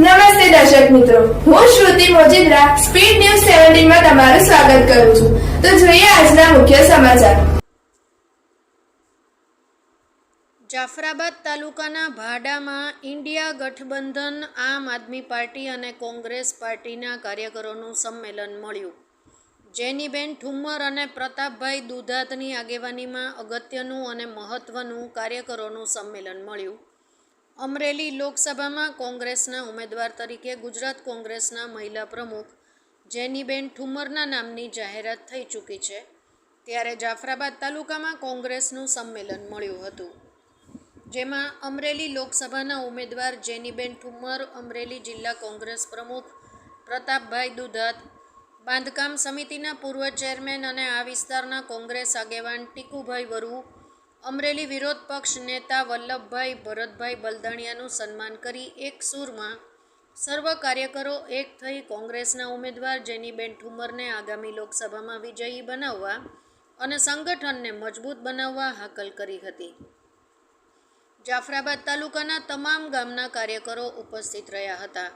નમસ્તે દર્શક મિત્રો. હું શ્રુતિ મોજીદ્રા, સ્પીડ ન્યૂઝ સેવન્ટીનમાં તમારું સ્વાગત કરું છું. તો જોઈએ આજના મુખ્ય સમાચાર. જાફરાબાદ તાલુકાના ભાડામાં ઇન્ડિયા ગઠબંધન, આમ આદમી પાર્ટી અને કોંગ્રેસ પાર્ટીના કાર્યકરોનું સંમેલન મળ્યું. જેનીબેન ઠુમ્મર અને પ્રતાપભાઈ દુધાતની આગેવાનીમાં અગત્યનું અને મહત્વનું કાર્યકરોનું સંમેલન મળ્યું. અમરેલી લોકસભામાં કોંગ્રેસના ઉમેદવાર તરીકે ગુજરાત કોંગ્રેસના મહિલા પ્રમુખ જેનીબેન ઠુમ્મરના નામની જાહેરાત થઈ ચૂકી છે. ત્યારે જાફરાબાદ તાલુકામાં કોંગ્રેસનું સંમેલન મળ્યું હતું. જેમાં અમરેલી લોકસભાના ઉમેદવાર જેનીબેન ઠુમ્મર અમરેલી જિલ્લા કોંગ્રેસ પ્રમુખ પ્રતાપભાઈ દુધાત, બાંધકામ સમિતિના પૂર્વ ચેરમેન અને આ વિસ્તારના કોંગ્રેસ આગેવાન ટીકુભાઈ વરુ અમરેલી વિરોધ પક્ષ નેતા વલ્લભભાઈ ભરતભાઈ બલદાણિયાનું સન્માન કરી એક સૂરમાં સર્વ કાર્યકરો એક થઈ કોંગ્રેસના ઉમેદવાર જેનીબેન ઠુમરને આગામી લોકસભામાં વિજયી બનાવવા અને સંગઠનને મજબૂત બનાવવા હાકલ કરી હતી. જાફરાબાદ તાલુકાના તમામ ગામના કાર્યકરો ઉપસ્થિત રહ્યા હતા.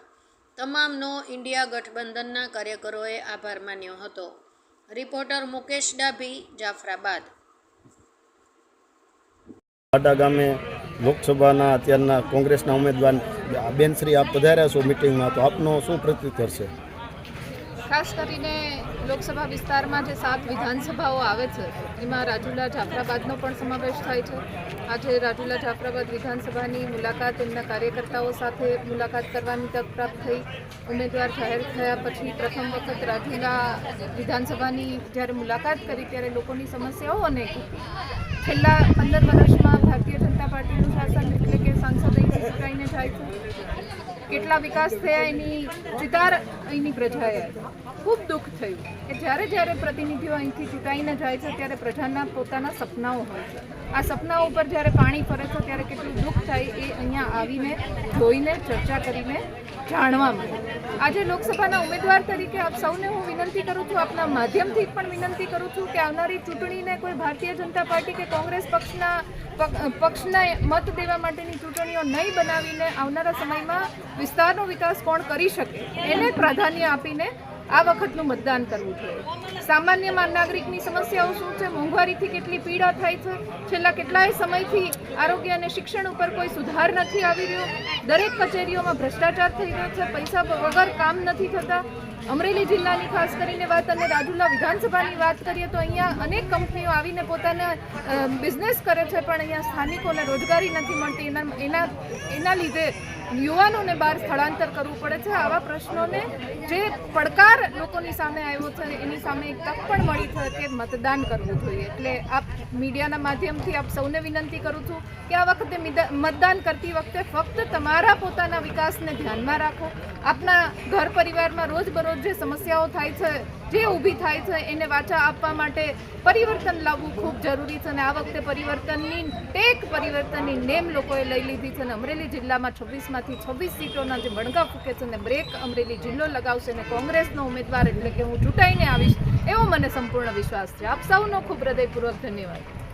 તમામનો ઇન્ડિયા ગઠબંધનના કાર્યકરોએ આભાર માન્યો હતો. રિપોર્ટર મુકેશ ડાભી, જાફરાબાદ. પાટા ગામે લોકસભાના અત્યારના કોંગ્રેસના ઉમેદવાર બેનશ્રી આપ પધાર્યા છો મિટિંગમાં, તો આપનો શું પ્રત્યુત્તર છે? ખાસ કરીને લોકસભા વિસ્તારમાં જે સાત વિધાનસભાઓ આવે છે, એમાં રાજુલા જાફરાબાદનો પણ સમાવેશ થાય છે. આજે રાજુલા જાફરાબાદ વિધાનસભાની મુલાકાત, એમના કાર્યકર્તાઓ સાથે મુલાકાત કરવાની તક પ્રાપ્ત થઈ. ઉમેદવાર જાહેર થયા પછી પ્રથમ વખત રાજુલા વિધાનસભાની જ્યારે મુલાકાત કરી, ત્યારે લોકોની સમસ્યાઓ અનેક છેલ્લા પંદર વર્ષમાં ભારતીય જનતા પાર્ટીનું શાસન એટલે કે સાંસદ અહીંથી ચૂંટાઈને જાય છે, કેટલા વિકાસ થયા એની ચિતાર અહીંની પ્રજાએ. ખૂબ દુઃખ થયું કે જ્યારે જ્યારે પ્રતિનિધિઓ અહીંથી ચૂંટાઈને જાય છે, ત્યારે પ્રજાના પોતાના સપનાઓ હોય છે. આ સપનાઓ ઉપર જ્યારે પાણી ફરે છે, ત્યારે કેટલું દુઃખ થાય એ અહીંયા આવીને જોઈને, ચર્ચા કરીને જાણવા મળે. આજે લોકસભાના ઉમેદવાર તરીકે આપ સૌને હું વિનંતી કરું છું, આપના માધ્યમથી પણ વિનંતી કરું છું કે આવનારી ચૂંટણીને કોઈ ભારતીય જનતા પાર્ટી કે કોંગ્રેસ પક્ષના પક- પક્ષના મત દેવા માટેની ચૂંટણીઓ નહીં બનાવીને આવનારા સમયમાં વિસ્તારનો વિકાસ કોણ કરી શકે? એને પ્રાધાન્ય આપીને આ વખતનું મતદાન કરવું જોઈએ સામાન્ય નાગરિકની સમસ્યાઓ શું છે? મોંઘવારીથી કેટલી પીડા થાય છે? છેલ્લા કેટલાય સમયથી આરોગ્ય અને શિક્ષણ ઉપર કોઈ સુધાર નથી આવી રહ્યો? દરેક કચેરીઓમાં ભ્રષ્ટાચાર થઈ રહ્યો છે. પૈસા વગર કામ નથી થતા. અમરેલી જિલ્લાની ખાસ કરીને વાત અને રાજુલા વિધાનસભાની વાત કરીએ તો અહીંયા અનેક કંપનીઓ આવીને પોતાના બિઝનેસ કરે છે, પણ અહીંયા સ્થાનિકોને રોજગારી નથી મળતી. એના એના એના લીધે યુવાનોને બહાર સ્થળાંતર કરવું પડે છે. આવા પ્રશ્નોને જે પડકાર લોકોની સામે આવ્યો છે, એની સામે તક પણ મળી છે કે મતદાન કરવું જોઈએ. એટલે આપ મીડિયાના માધ્યમથી આપ સૌને વિનંતી કરું છું કે આ વખતે મતદાન કરતી વખતે ફક્ત તમારા પોતાના વિકાસને ધ્યાનમાં રાખો. આપના ઘર પરિવારમાં રોજબરોજ જે સમસ્યાઓ થાય છે, જે ઊભી થાય છે, એને વાચા આપવા માટે પરિવર્તન લાવવું ખૂબ જરૂરી છે અને આ વખતે પરિવર્તનની, ટેક પરિવર્તનની નેમ લોકોએ લઈ લીધી છે અને અમરેલી જિલ્લામાં છવ્વીસમાંથી છવ્વીસ સીટોના જે બણગા ફૂકે છે અને બ્રેક અમરેલી જિલ્લો લગાવશે અને કોંગ્રેસનો ઉમેદવાર એટલે કે હું ચૂંટાઈને આવીશ, એવો મને સંપૂર્ણ વિશ્વાસ છે. આપ સૌનો ખૂબ હૃદયપૂર્વક ધન્યવાદ.